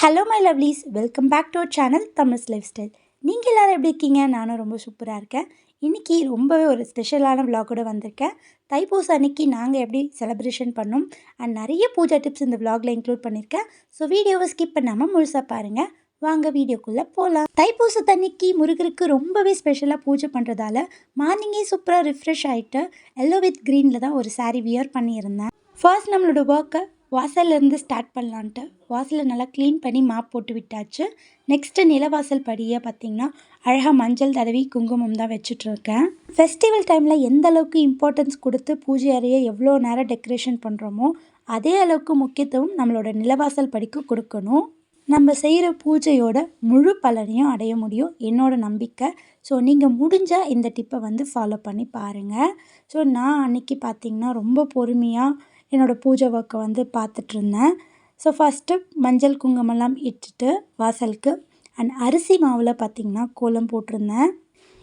Hello my lovelies welcome back to our channel Tamils lifestyle நீங்கள் எல்லோரும் எப்படி இருக்கீங்க? நானும் ரொம்ப சூப்பராக இருக்கேன். இன்றைக்கி ரொம்பவே ஒரு ஸ்பெஷலான விலாகோட வந்திருக்கேன். தைப்பூசம் அன்னைக்கு நாங்கள் எப்படி செலிப்ரேஷன் பண்ணோம்? அண்ட் நிறைய பூஜா டிப்ஸ் இந்த விலாகில் இன்க்ளூட் பண்ணியிருக்கேன் ஸோ வீடியோவை ஸ்கிப் பண்ணாமல் முழுசாக பாருங்கள் வாங்க வீடியோக்குள்ளே போகலாம் தைப்பூசத்தன்னைக்கு முருகருக்கு ரொம்பவே ஸ்பெஷலாக பூஜை பண்ணுறதால மார்னிங்கே சூப்பராக ரிஃப்ரெஷ் ஆகிட்டு எல்லோ வித் க்ரீனில் தான் ஒரு சாரீ வியர் பண்ணியிருந்தேன். ஃபர்ஸ்ட் நம்மளோட ஒர்க்கை வாசல்லேருந்து ஸ்டார்ட் பண்ணலான்ட்டு வாசலை நல்லா க்ளீன் பண்ணி மாப் போட்டு விட்டாச்சு. நெக்ஸ்ட்டு நிலவாசல் படியை பார்த்திங்கன்னா அழகாக மஞ்சள் தடவி குங்குமம் தான் வச்சுட்ருக்கேன். ஃபெஸ்டிவல் டைமில் எந்த அளவுக்கு இம்பார்ட்டன்ஸ் கொடுத்து பூஜை அறையை எவ்வளோ நேரம் டெக்கரேஷன் பண்ணுறோமோ அதே அளவுக்கு முக்கியத்துவம் நம்மளோட நிலவாசல் படிக்கு கொடுக்கணும். நம்ம செய்கிற பூஜையோட முழு பலனையும் அடைய முடியும். என்னோடய நம்பிக்கை. ஸோ நீங்கள் முடிஞ்சால் இந்த டிப்பை வந்து ஃபாலோ பண்ணி பாருங்கள் ஸோ நான் அன்றைக்கி பார்த்திங்கன்னா ரொம்ப பொறுமையாக என்னோடய பூஜை ஒர்க்கை வந்து பார்த்துட்ருந்தேன். ஸோ ஃபஸ்ட்டு மஞ்சள் குங்குமம்லாம் இட்டுட்டு வாசலுக்கு அண்ட் அரிசி மாவில் பார்த்திங்கன்னா கோலம் போட்டிருந்தேன்.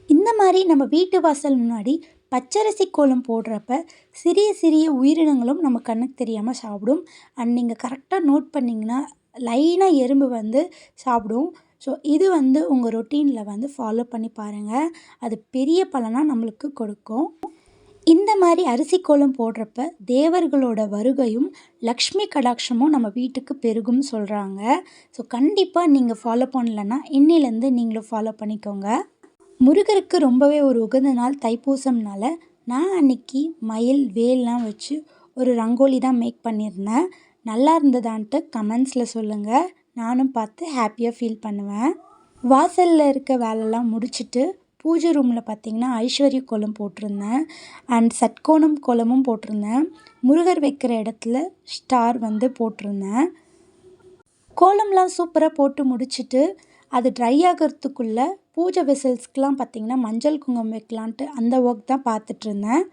இந்த மாதிரி நம்ம வீட்டு வாசல் முன்னாடி பச்சரிசி கோலம் போடுறப்ப சிறிய சிறிய உயிரினங்களும் நம்ம கண்ணுக்கு தெரியாமல் சாப்பிடும். அண்ட் நீங்கள் கரெக்டாக நோட் பண்ணிங்கன்னா லைனாக எறும்பு வந்து சாப்பிடும். ஸோ இது வந்து உங்கள் ரொட்டீனில் வந்து ஃபாலோ பண்ணி பாருங்கள் அது பெரிய பலனாக நம்மளுக்கு கொடுக்கும். இந்த மாதிரி அரிசி கோலம் போடுறப்ப தேவர்களோட வருகையும் லக்ஷ்மி கடாட்சமும் நம்ம வீட்டுக்கு பெருகும் சொல்கிறாங்க ஸோ கண்டிப்பாக நீங்கள் ஃபாலோ பண்ணலன்னா இன்னிலேருந்து நீங்களும் ஃபாலோ பண்ணிக்கோங்க. முருகருக்கு ரொம்பவே ஒரு உகந்த நாள் தைப்பூசம்னால நான் அன்னைக்கு மயில் வேல்லாம் வச்சு ஒரு ரங்கோலி தான் மேக் பண்ணியிருந்தேன். நல்லா இருந்ததான்ட்டு கமெண்ட்ஸில் சொல்லுங்கள் நானும் பார்த்து ஹாப்பியாக ஃபீல் பண்ணுவேன். வாசலில் இருக்க வேலைலாம் முடிச்சுட்டு பூஜை ரூமில் பார்த்திங்கன்னா ஐஸ்வர்ய கோலம் போட்டிருந்தேன். அண்ட் சட்கோணம் கோலமும் போட்டிருந்தேன். முருகர் வைக்கிற இடத்துல ஸ்டார் வந்து போட்டிருந்தேன். கோலம்லாம் சூப்பராக போட்டு முடிச்சுட்டு அது ட்ரை ஆகிறதுக்குள்ளே பூஜை வெசல்ஸ்க்கெலாம் பார்த்திங்கன்னா மஞ்சள் குங்குமம் வைக்கலான்ட்டு அந்த ஒர்க் தான் பார்த்துட்ருந்தேன்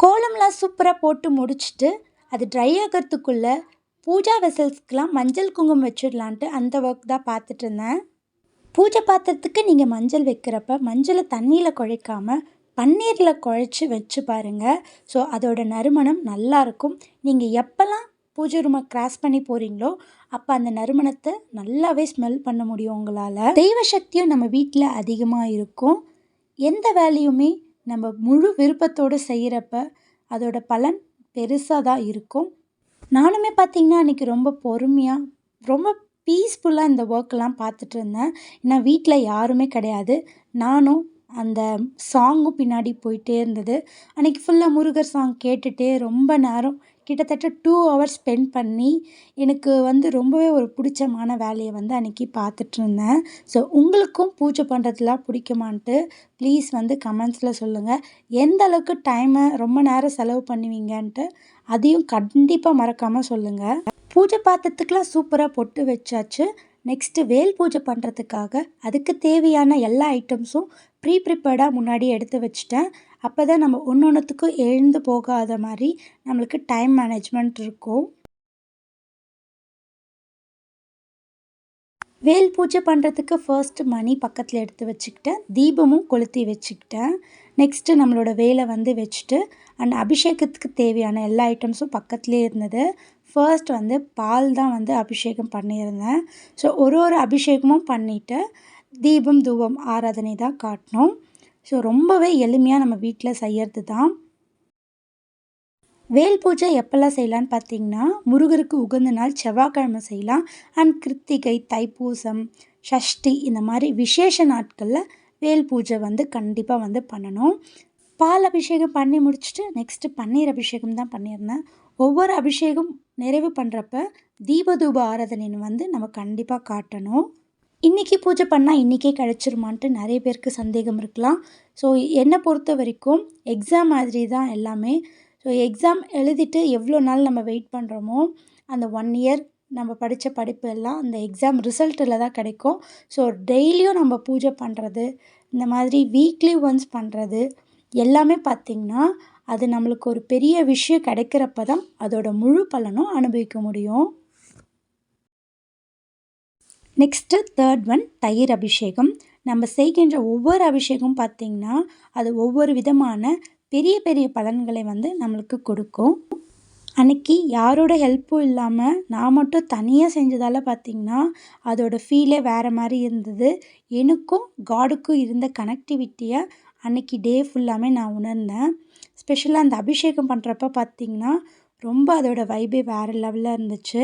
கோலம்லாம் சூப்பராக போட்டு முடிச்சுட்டு அது ட்ரை ஆகிறதுக்குள்ளே பூஜா வெசல்ஸ்க்கெலாம் மஞ்சள் குங்குமம் வச்சிடலான்ட்டு அந்த ஒர்க் தான் பார்த்துட்டு இருந்தேன் பூஜை பாத்திரத்துக்கு நீங்கள் மஞ்சள் வைக்கிறப்ப மஞ்சளை தண்ணியில் குழைக்காமல் பன்னீரில் குழைச்சி வச்சு பாருங்கள் ஸோ அதோட நறுமணம் நல்லாயிருக்கும் நீங்கள் எப்போல்லாம் பூஜை ரூமை கிராஸ் பண்ணி போகிறீங்களோ அப்போ அந்த நறுமணத்தை நல்லாவே ஸ்மெல் பண்ண முடியும் உங்களால். தெய்வ சக்தியும் நம்ம வீட்டில் அதிகமாக இருக்கும். எந்த வேலையுமே நம்ம முழு விருப்பத்தோடு செய்கிறப்ப அதோட பலன் பெருசாக தான் இருக்கும். நானுமே பார்த்திங்கன்னா அன்றைக்கி ரொம்ப பொறுமையாக ரொம்ப பீஸ்ஃபுல்லாக இந்த ஒர்க்கெலாம் பார்த்துட்டு இருந்தேன். ஏன்னா வீட்டில் யாருமே கிடையாது. நானும் அந்த சாங்கும் பின்னாடி போயிட்டே இருந்தது. அன்றைக்கி ஃபுல்லாக முருகர் சாங் கேட்டுகிட்டே ரொம்ப நேரம் கிட்டத்தட்ட டூ ஹவர்ஸ் ஸ்பெண்ட் பண்ணி எனக்கு வந்து ரொம்பவே ஒரு பிடிச்சமான வேலையை வந்து அன்றைக்கி பார்த்துட்ருந்தேன் ஸோ உங்களுக்கும் பூஜை பண்ணுறதுலாம் பிடிக்குமான்ட்டு ப்ளீஸ் வந்து கமெண்ட்ஸில் சொல்லுங்கள் எந்த அளவுக்கு டைமை ரொம்ப நேரம் செலவு பண்ணுவீங்கன்ட்டு அதையும் கண்டிப்பாக மறக்காமல் சொல்லுங்கள் பூஜை பாத்திரத்துக்கெலாம் சூப்பராக பொட்டு வச்சாச்சு. நெக்ஸ்ட்டு வேல் பூஜை பண்ணுறதுக்காக அதுக்கு தேவையான எல்லா ஐட்டம்ஸும் ப்ரீ ப்ரிப்பேர்டாக முன்னாடி எடுத்து வச்சுட்டேன். அப்போ தான் நம்ம ஒன்று ஒன்றுத்துக்கும் எழுந்து போகாத மாதிரி நம்மளுக்கு டைம் மேனேஜ்மெண்ட் இருக்கும். வேல் பூஜை பண்ணுறதுக்கு ஃபர்ஸ்ட் மணி பக்கத்தில் எடுத்து வச்சுக்கிட்டேன். தீபமும் கொளுத்தி வச்சுக்கிட்டேன். நெக்ஸ்ட்டு நம்மளோட வேலை வந்து வச்சுட்டு அண்ட் அபிஷேகத்துக்கு தேவையான எல்லா ஐட்டம்ஸும் பக்கத்துலேயே இருந்தது. ஃபர்ஸ்ட் வந்து பால் தான் வந்து அபிஷேகம் பண்ணியிருந்தேன். ஸோ ஒரு ஒரு அபிஷேகமும் பண்ணிவிட்டு தீபம் தூபம் ஆராதனை தான் காட்டினோம். ஸோ ரொம்பவே எளிமையாக நம்ம வீட்டில் செய்கிறது தான். வேல் பூஜை எப்போல்லாம் செய்யலான்னு பார்த்தீங்கன்னா முருகருக்கு உகந்த நாள் செவ்வாய்க்கிழமை செய்யலாம். அண்ட் கிருத்திகை தைப்பூசம் ஷஷ்டி இந்த மாதிரி விசேஷ நாட்களில் வேல் பூஜை வந்து கண்டிப்பாக வந்து பண்ணணும். பால் அபிஷேகம் பண்ணி முடிச்சுட்டு நெக்ஸ்ட்டு பன்னீர் அபிஷேகம் தான் பண்ணியிருந்தேன். ஒவ்வொரு அபிஷேகம் நிறைவு பண்ணுறப்ப தீபதூப ஆராதனைன்னு வந்து நம்ம கண்டிப்பாக காட்டணும். இன்றைக்கி பூஜை பண்ணால் இன்றைக்கே கிடச்சிருமான்ட்டு நிறைய பேருக்கு சந்தேகம் இருக்கலாம். ஸோ என்னை பொறுத்த வரைக்கும் எக்ஸாம் மாதிரி தான் எல்லாமே. ஸோ எக்ஸாம் எழுதிட்டு எவ்வளோ நாள் நம்ம வெயிட் பண்ணுறோமோ அந்த ஒன் இயர் நம்ம படித்த படிப்பு எல்லாம் அந்த எக்ஸாம் ரிசல்ட்டில் தான் கிடைக்கும். ஸோ டெய்லியும் நம்ம பூஜை பண்ணுறது இந்த மாதிரி வீக்லி ஒன்ஸ் பண்ணுறது எல்லாமே பார்த்திங்கன்னா அது நம்மளுக்கு ஒரு பெரிய விஷயம் கிடைக்கிறப்ப தான் அதோட முழு பலனும் அனுபவிக்க முடியும். நெக்ஸ்ட்டு தேர்ட் ஒன் தயிர் அபிஷேகம். நம்ம செய்கின்ற ஒவ்வொரு அபிஷேகம் பார்த்திங்கன்னா அது ஒவ்வொரு விதமான பெரிய பெரிய பலன்களை வந்து நம்மளுக்கு கொடுக்கும். அன்னைக்கு யாரோட ஹெல்ப்பும் இல்லாமல் நான் மட்டும் தனியாக செஞ்சதால் பார்த்தீங்கன்னா அதோடய ஃபீலே வேறு மாதிரி இருந்தது. எனக்கும் காடுக்கும் இருந்த கனெக்டிவிட்டியை அன்னைக்கு டே ஃபுல்லாமே நான் உணர்ந்தேன். ஸ்பெஷலாக அந்த அபிஷேகம் பண்ணுறப்ப பார்த்தீங்கன்னா ரொம்ப அதோடய வைபே வேறு லெவலில் இருந்துச்சு.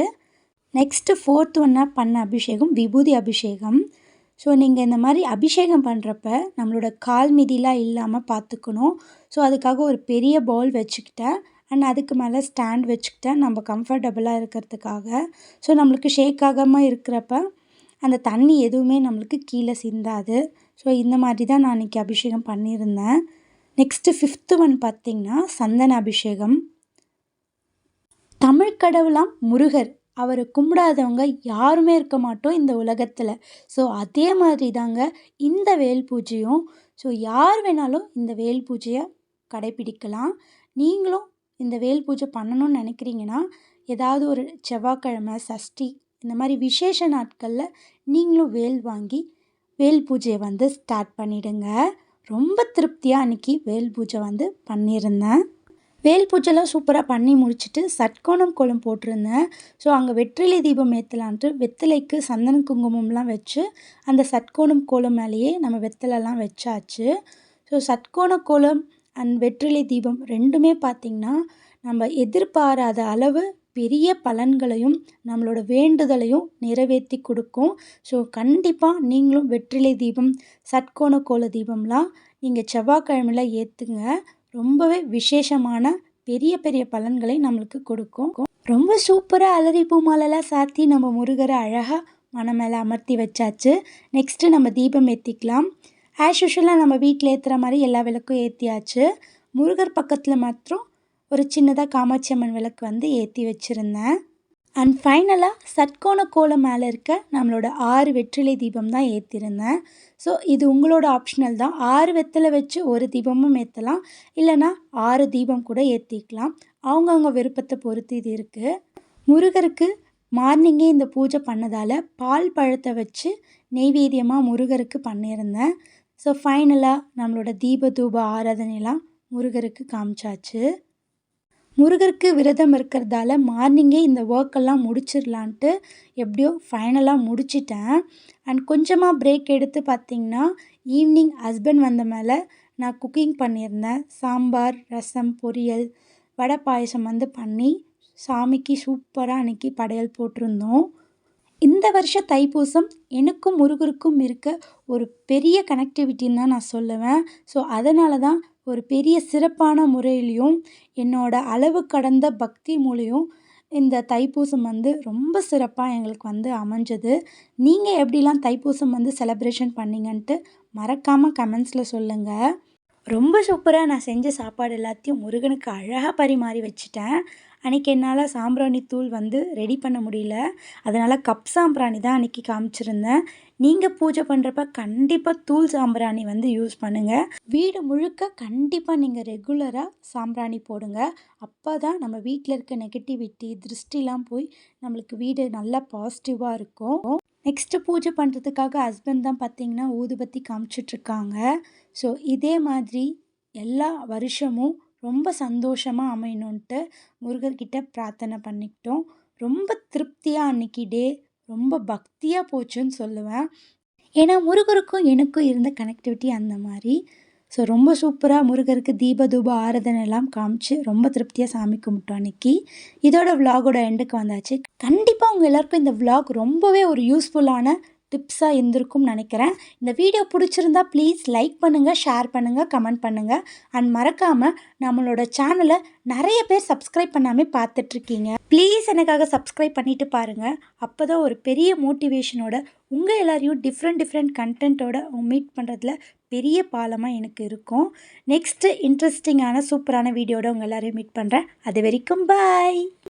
நெக்ஸ்ட்டு ஃபோர்த் ஒன்னாக பண்ண அபிஷேகம் விபூதி அபிஷேகம். ஸோ நீங்கள் இந்த மாதிரி அபிஷேகம் பண்ணுறப்ப நம்மளோட கால் மிதிலாம் இல்லாமல் பார்த்துக்கணும் ஸோ அதுக்காக ஒரு பெரிய பவுல் வச்சுக்கிட்டேன். அண்ட் அதுக்கு மேலே ஸ்டாண்ட் வச்சுக்கிட்டேன். நம்ம கம்ஃபர்டபுளாக இருக்கிறதுக்காக. ஸோ நம்மளுக்கு ஷேக் ஆகாமல் இருக்கிறப்ப அந்த தண்ணி எதுவுமே நம்மளுக்கு கீழே சிந்தாது. ஸோ இந்த மாதிரி தான் நான் இன்றைக்கி அபிஷேகம் பண்ணியிருந்தேன். நெக்ஸ்ட்டு ஃபிஃப்த்து ஒன் பார்த்திங்கன்னா சந்தன அபிஷேகம் தமிழ் கடவுளாம் முருகர். அவரை கும்பிடாதவங்க யாருமே இருக்க மாட்டோம் இந்த உலகத்தில். ஸோ அதே மாதிரி தாங்க இந்த வேல் பூஜையும். ஸோ யார் வேணாலும் இந்த வேல் பூஜையை கடைப்பிடிக்கலாம் நீங்களும் இந்த வேல் பூஜை பண்ணணும்னு நினைக்கிறீங்கன்னா ஏதாவது ஒரு செவ்வாய்க்கிழமை சஷ்டி இந்த மாதிரி விசேஷ நாட்களில் நீங்களும் வேல் வாங்கி வேல் பூஜையை வந்து ஸ்டார்ட் பண்ணிவிடுங்க ரொம்ப திருப்தியாக அன்றைக்கி வேல் பூஜை வந்து பண்ணியிருந்தேன். வேல் பூஜைலாம் சூப்பராக பண்ணி முடிச்சுட்டு சட்கோணம் கோலம் போட்டிருந்தேன். ஸோ அங்கே வெற்றிலை தீபம் ஏற்றலான்ட்டு வெத்தலைக்கு சந்தன குங்குமம்லாம் வச்சு அந்த சட்கோணம் கோலம் மேலேயே நம்ம வெத்தலைலாம் வச்சாச்சு. ஸோ சட்கோண கோலம் அண்ட் வெற்றிலை தீபம் ரெண்டுமே பார்த்திங்கன்னா நம்ம எதிர்பாராத அளவு பெரிய பலன்களையும் நம்மளோட வேண்டுதலையும் நிறைவேற்றி கொடுக்கும். ஸோ கண்டிப்பாக நீங்களும் வெற்றிலை தீபம் சட்கோண கோல தீபம்லாம் நீங்கள் செவ்வாய்க்கிழமையில் ஏற்றுங்க ரொம்பவே விசேஷமான பெரிய பெரிய பலன்களை நம்மளுக்கு கொடுக்கும். ரொம்ப சூப்பராக அலரி பூ மாலைலாம் சாத்தி நம்ம முருகரை அழகாக மனம் மேலே அமர்த்தி வச்சாச்சு. நெக்ஸ்ட்டு நம்ம தீபம் ஏற்றிக்கலாம் ஆஸ் யூஷுவலாக நம்ம வீட்டில் ஏற்றுற மாதிரி எல்லா விளக்கும் ஏற்றியாச்சு முருகர் பக்கத்தில் மாத்திரம் ஒரு சின்னதாக காமாட்சி அம்மன் விளக்கு வந்து ஏற்றி வச்சுருந்தேன். அண்ட் ஃபைனலாக சட்கோண கோலம் மேலே இருக்க நம்மளோட ஆறு வெற்றிலை தீபம் தான் ஏற்றிருந்தேன் ஸோ இது உங்களோட ஆப்ஷனல் தான். ஆறு வெத்தலை வச்சு ஒரு தீபமும் ஏற்றலாம் இல்லைனா ஆறு தீபம் கூட ஏற்றிக்கலாம் அவங்கவுங்க விருப்பத்தை பொறுத்து இது இருக்குது முருகருக்கு மார்னிங்கே இந்த பூஜை பண்ணதால் பால் பழத்தை வச்சு நெய்வேத்தியமாக முருகருக்கு பண்ணியிருந்தேன். ஸோ ஃபைனலாக நம்மளோட தீப தூப ஆராதனைலாம் முருகருக்கு காமிச்சாச்சு. முருகருக்கு விரதம் இருக்கிறதால மார்னிங்கே இந்த ஒர்க்கெல்லாம் முடிச்சிடலான்ட்டு எப்படியோ ஃபைனலாக முடிச்சிட்டேன். அண்ட் கொஞ்சமாக பிரேக் எடுத்து பார்த்திங்கன்னா ஈவினிங் ஹஸ்பண்ட் வந்த மேலே நான் குக்கிங் பண்ணியிருந்தேன். சாம்பார் ரசம் பொரியல் வடை பாயசம் வந்து பண்ணி சாமிக்கு சூப்பராக அன்றைக்கி படையல் போட்டிருந்தோம். இந்த வருஷ தைப்பூசம் எனக்கும் முருகருக்கும் இருக்க ஒரு பெரிய கனெக்டிவிட்டின்னு தான் நான் சொல்லுவேன். ஸோ அதனால தான் ஒரு பெரிய சிறப்பான முறையிலையும் என்னோடய அளவு கடந்த பக்தி மூலையும் இந்த தைப்பூசம் வந்து ரொம்ப சிறப்பாக எங்களுக்கு வந்து அமைஞ்சது. நீங்கள் எப்படிலாம் தைப்பூசம் வந்து செலப்ரேஷன் பண்ணிங்கன்ட்டு மறக்காமல் கமெண்ட்ஸில் சொல்லுங்கள் ரொம்ப சூப்பராக நான் செஞ்ச சாப்பாடு எல்லாத்தையும் முருகனுக்கு அழகாக பரிமாறி வச்சுட்டேன். அன்றைக்கி என்னால் சாம்பிராணி தூள் வந்து ரெடி பண்ண முடியல. அதனால் கப் சாம்பிராணி தான் அன்றைக்கி காமிச்சிருந்தேன். நீங்கள் பூஜை பண்ணுறப்ப கண்டிப்பாக தூள் சாம்பிராணி வந்து யூஸ் பண்ணுங்கள் வீடு முழுக்க கண்டிப்பாக நீங்கள் ரெகுலராக சாம்பிராணி போடுங்க. அப்போ தான் நம்ம வீட்டில் இருக்க நெகட்டிவிட்டி திருஷ்டிலாம் போய் நம்மளுக்கு வீடு நல்லா பாசிட்டிவாக இருக்கும். நெக்ஸ்ட்டு பூஜை பண்ணுறதுக்காக ஹஸ்பண்ட் தான் பார்த்திங்கன்னா ஊதுபத்தி காமிச்சிட்ருக்காங்க ஸோ இதே மாதிரி எல்லா வருஷமும் ரொம்ப சந்தோஷமாக அமையணுன்ட்டு முருகர்கிட்ட பிரார்த்தனை பண்ணிக்கிட்டோம். ரொம்ப திருப்தியாக அன்றைக்கி டே ரொம்ப பக்தியாக போச்சுன்னு சொல்லுவேன். ஏன்னா முருகருக்கும் எனக்கும் இருந்த கனெக்டிவிட்டி அந்த மாதிரி. ஸோ ரொம்ப சூப்பராக முருகருக்கு தீப தூப ஆராதனை எல்லாம் காமிச்சு ரொம்ப திருப்தியாக சாமி கும்பிட்டோம் அன்றைக்கி இதோட விலாகோட எண்டுக்கு வந்தாச்சு. கண்டிப்பாக உங்கள் எல்லாருக்கும் இந்த விலாக் ரொம்பவே ஒரு யூஸ்ஃபுல்லான டிப்ஸாக இருந்திருக்கும்னு நினைக்கிறேன். இந்த வீடியோ பிடிச்சிருந்தா ப்ளீஸ் லைக் பண்ணுங்கள் ஷேர் பண்ணுங்கள் கமெண்ட் பண்ணுங்கள் அண்ட் மறக்காமல் நம்மளோட சேனலை நிறைய பேர் சப்ஸ்கிரைப் பண்ணாமல் பார்த்துட்ருக்கீங்க. ப்ளீஸ் எனக்காக சப்ஸ்கிரைப் பண்ணிவிட்டு பாருங்கள் அப்போ தான் ஒரு பெரிய மோட்டிவேஷனோட உங்கள் எல்லாரையும் டிஃப்ரெண்ட் டிஃப்ரெண்ட் கண்டென்ட்டோட மீட் பண்ணுறதுல பெரிய பாலமாக எனக்கு இருக்கும். நெக்ஸ்ட்டு இன்ட்ரெஸ்டிங்கான சூப்பரான வீடியோட உங்கள் எல்லோரையும் மீட் பண்ணுறேன் அது வரைக்கும் பாய்